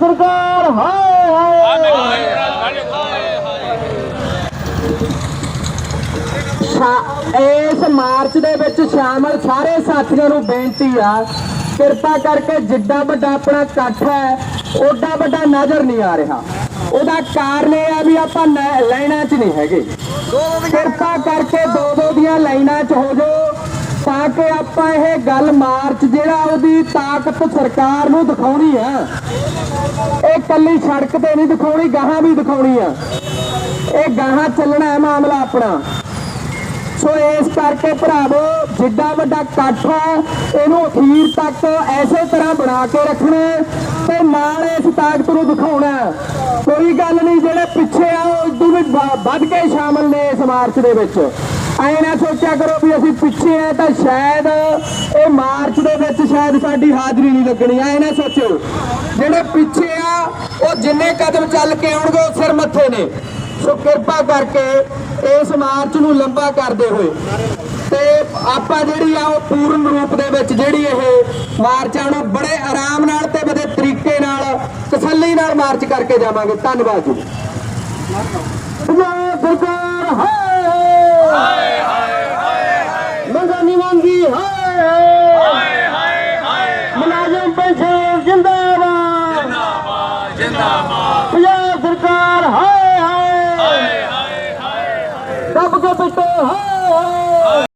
ਸਰਕਾਰ ਹਾਏ ਹਾਏ। ਇਸ ਮਾਰਚ ਦੇ ਵਿੱਚ ਸ਼ਾਮਲ ਸਾਰੇ ਸਾਥੀਆਂ ਨੂੰ ਬੇਨਤੀ ਆ ਕਿਰਪਾ ਕਰਕੇ ਜਿੱਡਾ ਵੱਡਾ ਆਪਣਾ ਇਕੱਠ ਹੈ ਓਡਾ ਵੱਡਾ ਨਜ਼ਰ ਨਹੀਂ ਆ ਰਿਹਾ। ਉਹਦਾ ਕਾਰਨ ਇਹ ਆ ਵੀ ਆਪਾਂ ਲਾਈਨਾਂ 'ਚ ਨਹੀਂ ਹੈਗੇ। ਕਿਰਪਾ ਕਰਕੇ ਦੋ ਦੋ ਦੀਆਂ ਲਾਈਨਾਂ 'ਚ ਹੋ ਜਾਓ ਤਾਂ ਕਿ ਆਪਾਂ ਇਹ ਗੱਲ ਮਾਰਚ ਜਿਹੜਾ ਉਹਦੀ ਤਾਕਤ ਸਰਕਾਰ ਨੂੰ ਦਿਖਾਉਣੀ ਆ, ਇਹ ਕੱਲੀ ਸੜਕ ਤੇ ਨਹੀਂ ਦਿਖਾਉਣੀ, ਗਾਹਾਂ ਵੀ ਦਿਖਾਉਣੀ ਆ। ਇਹ ਗਾਹਾਂ ਚੱਲਣਾ ਹੈ ਮਾਮਲਾ ਆਪਣਾ। ਸੋ ਇਸ ਕਰਕੇ ਭਰਾਵੋ, ਜਿੱਡਾ ਵੱਡਾ ਇਕੱਠ ਹੈ ਇਹਨੂੰ ਅਖੀਰ ਤੱਕ ਐਸੇ ਤਰ੍ਹਾਂ ਬਣਾ ਕੇ ਰੱਖਣਾ ਤੇ ਨਾਲ ਇਸ ਤਾਕਤ ਨੂੰ ਦਿਖਾਉਣਾ ਕੋਈ ਗੱਲ ਨਹੀਂ, ਜਿਹੜੇ ਪਿੱਛੇ ਆ, ਉਹ ਇਦੋਂ ਵੀ, ਵੱਧ ਕੇ ਸ਼ਾਮਲ ਨੇ ਇਸ ਮਾਰਚ ਦੇ ਵਿੱਚ। ਐ ਨਾ ਸੋਚਿਆ ਕਰੋ ਵੀ ਅਸੀਂ ਪਿੱਛੇ ਆ ਤਾਂ ਸ਼ਾਇਦ ਇਹ ਮਾਰਚ ਦੇ ਵਿੱਚ ਸ਼ਾਇਦ ਸਾਡੀ ਹਾਜ਼ਰੀ ਨਹੀਂ ਲੱਗਣੀ। ਐ ਨਾ ਸੋਚੋ ਜਿਹੜੇ ਪਿੱਛੇ ਆ ਉਹ ਜਿੰਨੇ ਕਦਮ ਚੱਲ ਕੇ ਆਉਣਗੇ ਉਹ ਸਿਰ ਮੱਥੇ ਨੇ। ਸੋ ਕਿਰਪਾ ਕਰਕੇ ਇਸ ਮਾਰਚ ਨੂੰ ਲੰਬਾ ਕਰਦੇ ਹੋਏ। ਤੇ ਆਪਾਂ ਜਿਹੜੀ ਆ ਉਹ ਪੂਰਨ ਰੂਪ ਦੇ ਵਿੱਚ ਜਿਹੜੀ ਇਹ ਮਾਰਚ ਆ ਨੂੰ ਬੜੇ ਆਰਾਮ ਨਾਲ ਤੇ ਬੜੇ ਤਰੀਕੇ ਨਾਲ ਤਸੱਲੀ ਨਾਲ ਮਾਰਚ ਕਰਕੇ ਜਾਵਾਂਗੇ। ਧੰਨਵਾਦ ਜੀ। ਪੰਜਾਬ ਸਰਕਾਰ ਹਾਏ ਹਾਏ ਹਾਏ ਹਾਏ ਮੁਲਾਜ਼ਮ ਪੰਜਾਬ ਜਿੰਦਾਬਾਦ। ਜਿੰਦਾਬਾਦ ਜਿੰਦਾਬਾਦ। ਪੰਜਾਬ ਸਰਕਾਰ ਹਾਏ ਹਾਏ। ਹਾਏ ਹਾਏ ਹਾਏ ਸਭ ਕੋ ਪਿੱਟੋ ਹਾਏ।